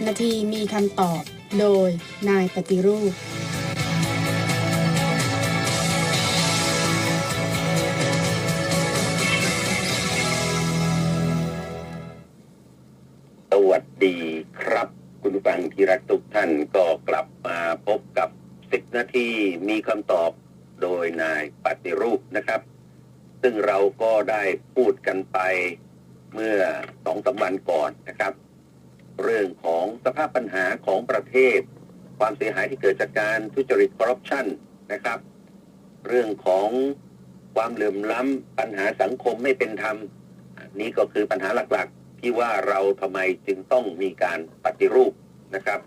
10 นาทีมีคำตอบ โดยนายปฏิรูป สวัสดีครับ คุณผู้ฟังที่รักทุกท่านก็กลับมาพบกับ 10 นาทีมีคำตอบ โดยนายปฏิรูปนะครับ ซึ่งเราก็ได้พูดกันไปเมื่อสองสามวันก่อนนะครับ เรื่องของสภาพปัญหาของประเทศ ความเสียหายที่เกิดจากการทุจริตคอร์รัปชันนะครับ เรื่องของความเหลื่อมล้ำปัญหาสังคมไม่เป็นธรรมนนี้ก็คือปัญหาหลักๆ ที่ว่าเราทำไมจึงต้องมีการปฏิรูปนะครับ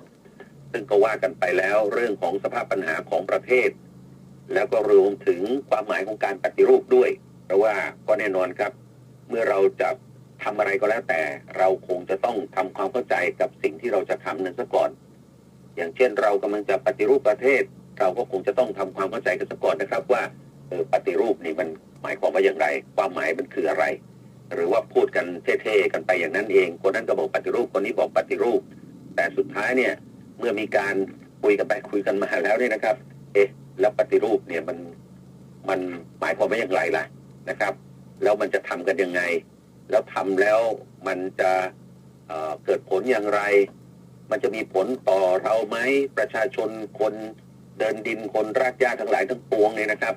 ซึ่งก็ว่ากันไปแล้วเรื่องของสภาพปัญหาของประเทศ แล้วก็รวมถึงความหมายของการปฏิรูปด้วย เพราะว่าก็แน่นอนครับ เมื่อเราจะ ทำอะไรก็แล้วแต่เราคงจะต้องทำความเข้าใจกับสิ่งที่เราจะทำนั้นซะก่อน อย่างเช่นเรากำลังจะปฏิรูปประเทศ เราก็คงจะต้องทำความเข้าใจกันซะก่อนนะครับว่าเออปฏิรูปนี่มันหมายความว่าอย่างไร ความหมายมันคืออะไร หรือว่าพูดกันเท่ๆกันไปอย่างนั้นเองคนนั้นก็บอกปฏิรูปคนนี้บอกปฏิรูป แต่สุดท้ายเนี่ยเมื่อมีการคุยกันไปคุยกันมาแล้วเนี่ยนะครับ เอ๊ะแล้วปฏิรูปเนี่ยมันมันหมายความว่าอย่างไรล่ะนะครับ แล้วมันจะทำกันยังไง แล้วทำแล้วมันจะเเกิดผลอย่างไร มันจะมีผลต่อเราไหมประชาชนคนเดินดินคนรากหญ้าทั้งหลายทั้งปวงเนี่ยนะครับ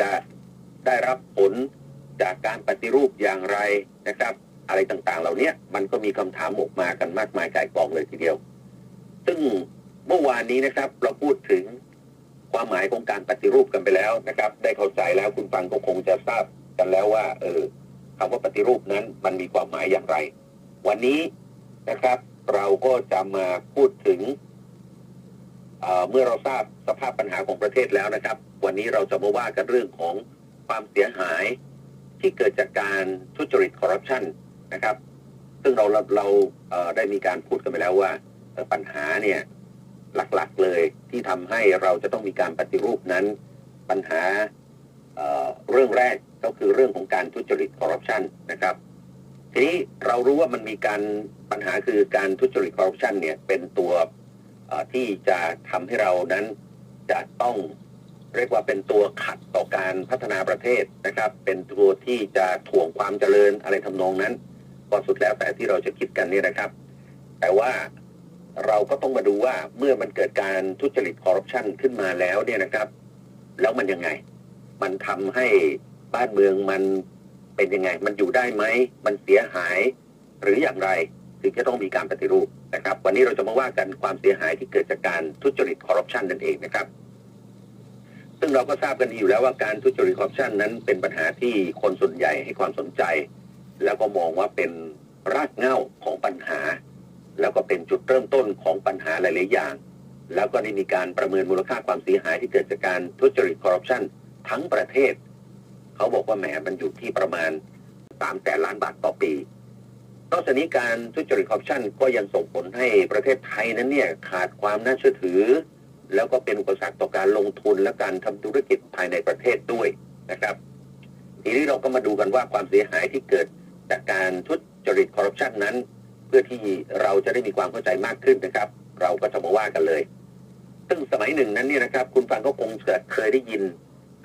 จะได้รับผลจากการปฏิรูปอย่างไรนะครับ อะไรต่างๆ เหล่านี้มันก็มีคำถามออกมากันมากมายกายกองเลยทีเดียว ซึ่งเมื่อวานนี้นะครับ เราพูดถึงความหมายของการปฏิรูปกันไปแล้วนะครับ ได้เข้าใจแล้วคุณฟังก็คงจะทราบกันแล้วว่า เออ คำว่าปฏิรูปนั้นมันมีความหมายอย่างไร วันนี้นะครับ เราก็จะมาพูดถึงเเมื่อเราทราบสภาพปัญหาของประเทศแล้วนะครับ วันนี้เราจะมาว่ากันเรื่องของความเสียหายที่เกิดจากการทุจริตคอร์รัปชันนะครับ ซึ่งเราเราเราเได้มีการพูดกันไปแล้วว่าปัญหาเนี่ยหลักๆเลยที่ทำให้เราจะต้องมีการปฏิรูปนั้น ปัญหา เเรื่องแรกก็คือเรื่องของการทุจริตคอร์รัปชันนะครับ ทีนี้เรารู้ว่ามันมีการปัญหาคือการทุจริตคอร์รัปชันเนี่ยเป็นตัวที่จะทำให้เรานั้นจะต้องเรียกว่าเป็นตัวขัดต่อการพัฒนาประเทศนะครับ เป็นตัวที่จะถ่วงความเจริญอะไรทำนองนั้นก็สุดแล้วแต่ที่เราจะคิดกันนี่นะครับ แต่ว่าเราก็ต้องมาดูว่าเมื่อมันเกิดการทุจริตคอร์รัปชันขึ้นมาแล้วเนี่ยนะครับ แล้วมันยังไง มันทำให้บ้านเมืองมันเป็นยังไง มันอยู่ได้ไหม มันเสียหาย หรืออย่างไรถึงจะต้องมีการปฏิรูปนะครับ วันนี้เราจะมาว่ากันความเสียหายที่เกิดจากการทุจริตคอร์รัปชันนั่นเองนะครับ ซึ่งเราก็ทราบกันดีอยู่แล้วว่าการทุจริตคอร์รัปชันนั้นเป็นปัญหาที่คนส่วนใหญ่ให้ความสนใจ แล้วก็มองว่าเป็นรากเหง้าของปัญหา แล้วก็เป็นจุดเริ่มต้นของปัญหาหลาย ๆ อย่าง แล้วก็ได้มีการประเมินมูลค่าความเสียหายที่เกิดจากการทุจริตคอร์รัปชัน ทั้งประเทศ เขาบอกว่าแหมมันอยู่ที่ประมาณ3แสนล้านบาทต่อปี นอกจากนี้การทุจริตคอร์รัปชันก็ยังส่งผลให้ประเทศไทยนั้นเนี่ยขาดความน่าเชื่อถือ แล้วก็เป็นอุปสรรคต่อการลงทุนและการทำธุรกิจภายในประเทศด้วยนะครับ ทีนี้เราก็มาดูกันว่าความเสียหายที่เกิดจากการทุจริตคอร์รัปชันนั้น เพื่อที่เราจะได้มีความเข้าใจมากขึ้นนะครับ เราก็จะมาว่ากันเลย ซึ่งสมัยหนึ่งนั้นเนี่ยนะครับ คุณฟังก็คงเคยได้ยิน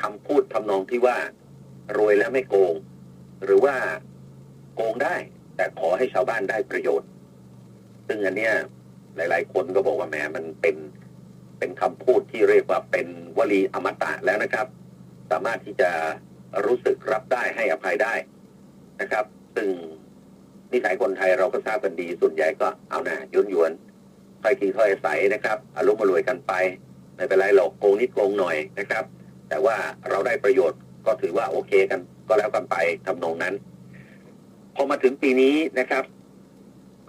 คำพูดทำนองที่ว่ารวยแล้วไม่โกง หรือว่าโกงได้ แต่ขอให้ชาวบ้านได้ประโยชน์ ซึ่งอันเนี้ยหลาย ๆ คนก็บอกว่าแหมมันเป็นเป็นคำพูดที่เรียกว่าเป็นวลีอมตะแล้วนะครับ สามารถที่จะรู้สึกรับได้ให้อภัยได้นะครับ ซึ่งนิสัยคนไทยเราก็ทราบกันดีส่วนใหญ่ก็เอาหน่ายุนยวนค่อยทีค่อยใสนะครับอารมณ์มารวยกันไป ไม่เป็นไรหรอกโกงนิดโกงหน่อยนะครับ แต่ว่าเราได้ประโยชน์ก็ถือว่าโอเคกัน ก็แล้วกันไปทำนองนั้น พอมาถึงปีนี้นะครับ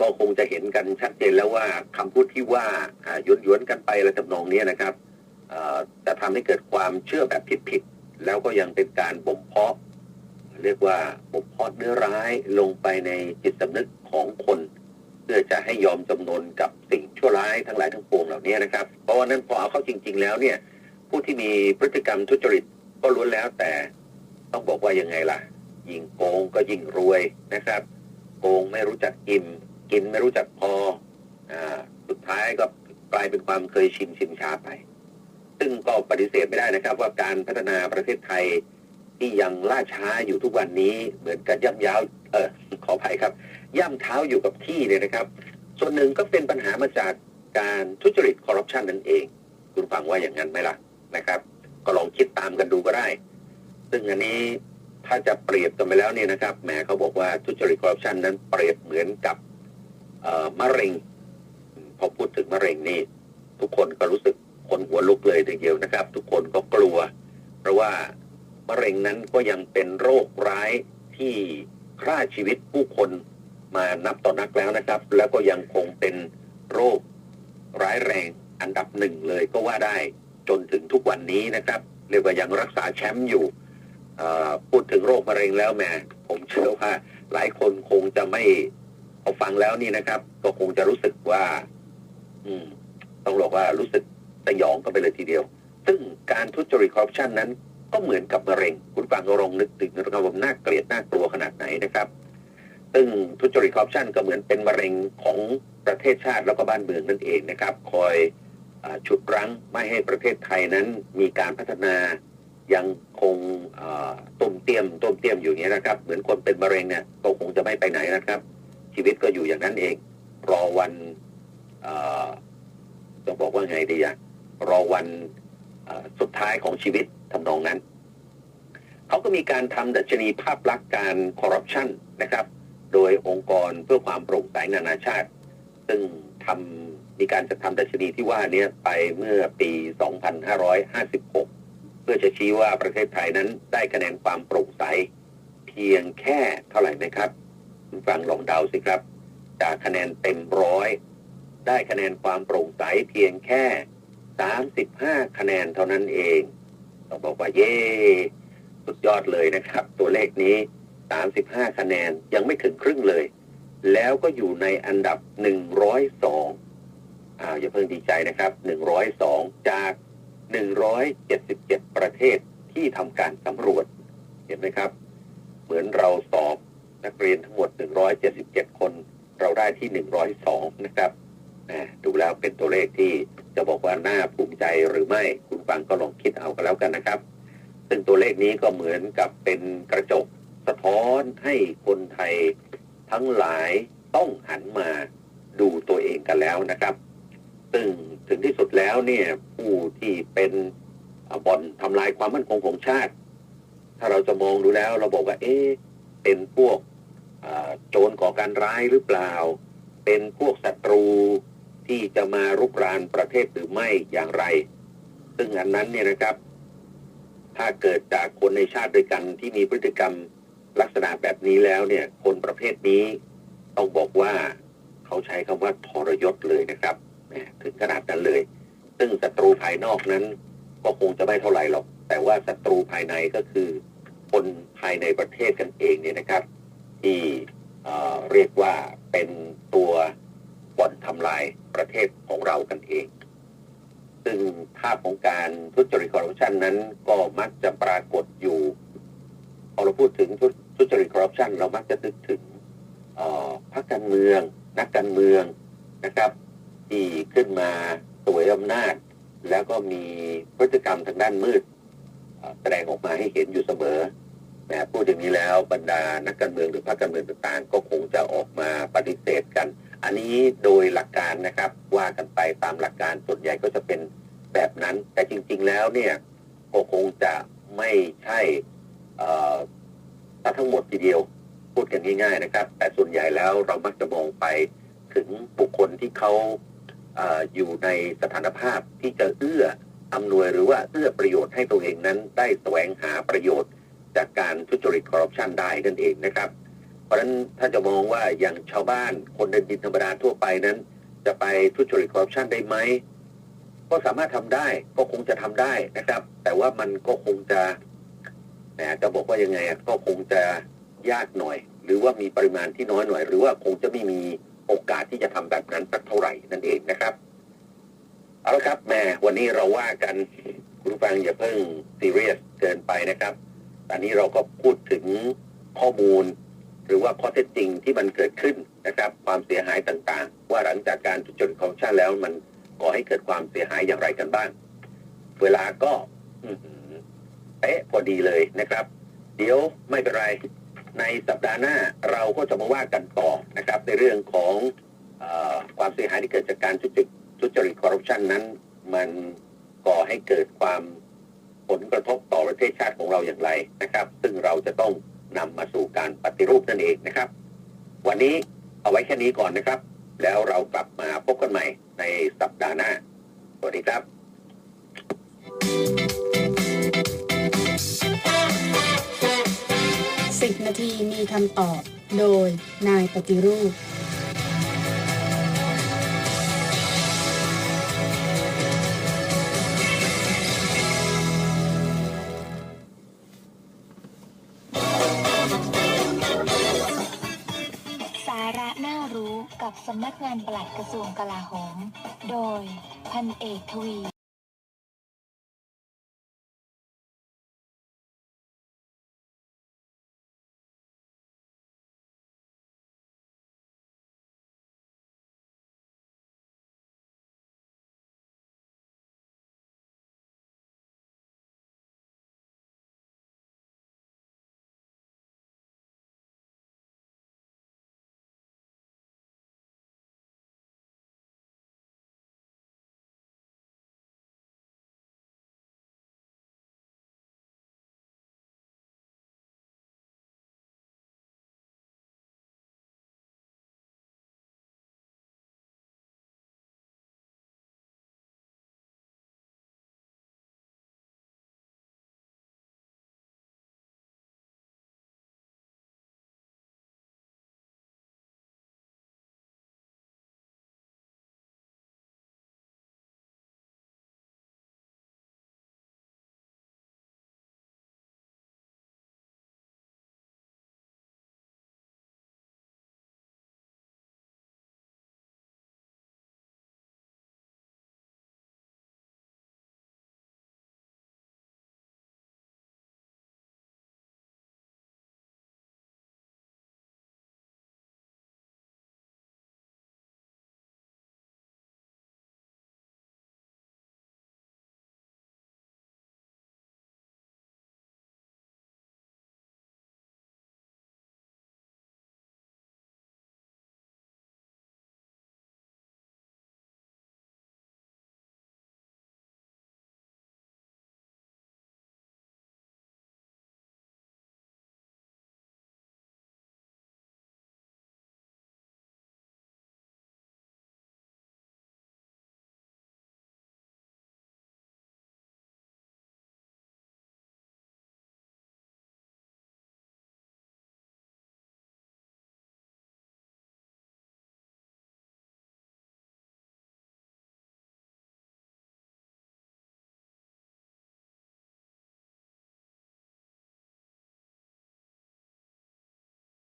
ก็คงจะเห็นกันชัดเจนแล้วว่าคำพูดที่ว่าอ่าหยวนๆกันไปอะไรทำนองนี้นะครับเอ่อจะทำให้เกิดความเชื่อแบบผิดๆแล้วก็ยังเป็นการบ่มเพาะ เรียกว่าบ่มเพาะเนื้อร้ายลงไปในจิตสำนึกของคนเพื่อจะให้ยอมจำนนกับสิ่งชั่วร้ายทั้งหลายทั้งปวงเหล่านี้นะครับ เพราะว่านั้นพอเอาเข้าจริง ๆ แล้วเนี่ย ผู้ที่มีพฤติกรรมทุจริตก็ล้วนแล้วแต่ต้องบอกว่ายังไงล่ะ ยิ่งโกงก็ยิ่งรวยนะครับ โกงไม่รู้จักกินกินไม่รู้จักพออ่าสุดท้ายก็กลายเป็นความเคยชินชินชาไป ซึ่งก็ปฏิเสธไม่ได้นะครับ ว่าการพัฒนาประเทศไทยที่ยังล่าช้าอยู่ทุกวันนี้เหมือนกับย่ำยาวเออขออภัยครับ ย่ำเท้าอยู่กับที่เนี่ยนะครับ ส่วนหนึ่งก็เป็นปัญหามาจากการทุจริตคอร์รัปชันนั่นเอง คุณฟังว่าอย่างนั้นไหมล่ะ นะครับ ก็ลองคิดตามกันดูก็ได้ ซึ่งอันนี้ถ้าจะเปรียบกันไปแล้วเนี่ยนะครับแหมเขาบอกว่าทุจริตคอร์รัปชันนั้นเปรียบเหมือนกับเอ่อมะเร็ง พอพูดถึงมะเร็งนี่ทุกคนก็รู้สึกคนหัวลุกเลยทีเดียวนะครับ ทุกคนก็กลัว เพราะว่ามะเร็งนั้นก็ยังเป็นโรคร้ายที่ฆ่าชีวิตผู้คนมานับต่อนักแล้วนะครับ แล้วก็ยังคงเป็นโรคร้ายแรงอันดับหนึ่งเลยก็ว่าได้ จนถึงทุกวันนี้นะครับ เรียกว่ายังรักษาแชมป์อยู่พูดถึงโรคมะเร็งแล้วแหมผมเชื่อว่าหลายคนคงจะไม่พอฟังแล้วนี่นะครับ ก็คงจะรู้สึกว่า อืม ต้องบอกว่ารู้สึกสยองกันไปเลยทีเดียว ซึ่งการทุจริตคอร์รัปชันนั้น ก็เหมือนกับมะเร็ง คุณฟังก็ลองนึกถึงนะครับว่าน่าเกลียดน่ากลัวขนาดไหนนะครับ ซึ่งทุจริตคอร์รัปชันก็เหมือนเป็นมะเร็งของประเทศชาติแล้วก็บ้านเมืองนั่นเองนะครับ คอย ฉุดรั้งไม่ให้ประเทศไทยนั้นมีการพัฒนายังคงต้มเตี้ยมต้มเตี้ยมอยู่อย่างนี้นะครับ เหมือนคนเป็นมะเร็งเนี่ยก็คงจะไม่ไปไหนนะครับ ชีวิตก็อยู่อย่างนั้นเอง รอวันอ่าจะบอกว่าไงดีอะรอวันสุดท้ายของชีวิตทำนองนั้นเขาก็มีการทำดัชนีภาพลักษณ์การคอร์รัปชันนะครับ โดยองค์กรเพื่อความโปร่งใสนานาชาติ ซึ่งทำ มีการจัดทำดัชนีที่ว่าเนี้ไปเมื่อปี 2556 เพื่อจะชี้ว่าประเทศไทยนั้นได้คะแนนความโปร่งใส เพียงแค่เท่าไหร่นะครับคุณฟังลองเดาสิครับ จากคะแนนเต็มร้อยได้คะแนนความโปร่งใสเพียงแค่ 35 คะแนนเท่านั้นเองต้องบอกว่าเย่สุดยอดเลยนะครับ ตัวเลขนี้ 35 คะแนนยังไม่ถึงครึ่งเลย แล้วก็อยู่ในอันดับ 102 อ่าวอย่าเพิ่งดีใจนะครับ 102 จาก 177 ประเทศที่ทำการสำรวจ เห็นไหมครับ เหมือนเราสอบนักเรียนทั้งหมด 177 คน เราได้ที่ 102 นะครับดูแล้วเป็นตัวเลขที่จะบอกว่าน่าภูมิใจหรือไม่ คุณฟังก็ลองคิดเอากันแล้วกันนะครับ ซึ่งตัวเลขนี้ก็เหมือนกับเป็นกระจกสะท้อนให้คนไทยทั้งหลายต้องหันมาดูตัวเองกันแล้วนะครับ ซึ่งถึงที่สุดแล้วเนี่ย ผู้ที่เป็นบ่อนทำลายความมั่นคงของชาติ ถ้าเราจะมองดูแล้ว เราบอกว่า เอ๊ะเป็นพวกโจรก่อการร้ายหรือเปล่า เป็นพวกศัตรูที่จะมารุกรานประเทศหรือไม่อย่างไร ซึ่งอันนั้นเนี่ยนะครับ ถ้าเกิดจากคนในชาติด้วยกันที่มีพฤติกรรมลักษณะแบบนี้แล้วเนี่ย คนประเภทนี้ต้องบอกว่าเขาใช้คำว่าทรยศเลยนะครับ แหมถึงขนาดนั้นเลย ซึ่งศัตรูภายนอกนั้น ก็คงจะไม่เท่าไหร่หรอก แต่ว่าศัตรูภายในก็คือคนภายในประเทศกันเองเนี่ยนะครับ ที่เเรียกว่าเป็นตัวบ่อนทำลายประเทศของเรากันเอง ซึ่งภาพของการทุจริตคอร์รัปชันนั้นก็มักจะปรากฏอยู่พอเราพูดถึงทุทจริตคอร์รัปชันเรามักจะนึกถึงพรรคการเมือง นักการเมืองนะครับ ที่ขึ้นมาสวยอำนาจ แล้วก็มีพฤติกรรมทางด้านมืดแสดงออกมาให้เห็นอยู่เสมอแหมพูดอย่างนี้แล้วบรรดานักการเมืองหรือพรรคการเมืองต่างๆ ก็คงจะออกมาปฏิเสธกัน อันนี้โดยหลักการนะครับว่ากันไปตามหลักการส่วนใหญ่ก็จะเป็นแบบนั้น แต่จริง ๆ แล้วเนี่ยก็คงจะไม่ใช่ทั้งหมดทีเดียวพูดกันง่าย ๆ นะครับ แต่ส่วนใหญ่แล้วเรามักจะมองไปถึงบุคคลที่เขา อยู่ในสถานภาพที่จะเอื้ออำนวยหรือว่าเอื้อประโยชน์ให้ตัวเองนั้นได้แสวงหาประโยชน์ จากการทุจริตคอร์รัปชันได้นั่นเองนะครับ เพราะฉะนั้นถ้าจะมองว่าอย่างชาวบ้านคนเดินดินธรรมดาทั่วไปนั้น จะไปทุจริตคอร์รัปชันได้ไหมก็สามารถทำได้ก็คงจะทำได้นะครับ แต่ว่ามันก็คงจะแหมจะบอกว่ายังไงก็คงจะยากหน่อย หรือว่ามีปริมาณที่น้อยหน่อย หรือว่าคงจะไม่มี โอกาสที่จะทำแบบนั้นสักเท่าไหร่นั่นเองนะครับ เอาละครับแม่วันนี้เราว่ากันคุณฟังอย่าเพิ่งซีเรียสเกินไปนะครับตอนนี้เราก็พูดถึงข้อมูล หรือว่าข้อเท็จจริงที่มันเกิดขึ้นนะครับ ความเสียหายต่างๆ ว่าหลังจากการทุจริตคอร์รัปชันแล้วมันก่อให้เกิดความเสียหายอย่างไรกันบ้าง เวลาก็อื้อหือเป๊ะพอดีเลยนะครับ เดี๋ยวไม่เป็นไร ในสัปดาห์หน้าเราก็จะมาว่ากันต่อนะครับ ในเรื่องของอความเสียหายที่เกิดจากการทุจริตทุจริตคอร์รัปชันนั้น มันก่อให้เกิดความผลกระทบต่อประเทศชาติของเราอย่างไรนะครับ ซึ่งเราจะต้องนำมาสู่การปฏิรูปนั่นเองนะครับ วันนี้เอาไว้แค่นี้ก่อนนะครับ แล้วเรากลับมาพบกันใหม่ในสัปดาห์หน้า สวัสดีครับ สิบนาทีมีคำตอบ โดยนายปฏิรูป สาระน่ารู้กับสำนักงานปลัดกระทรวงกลาโหม โดยพันเอกทวี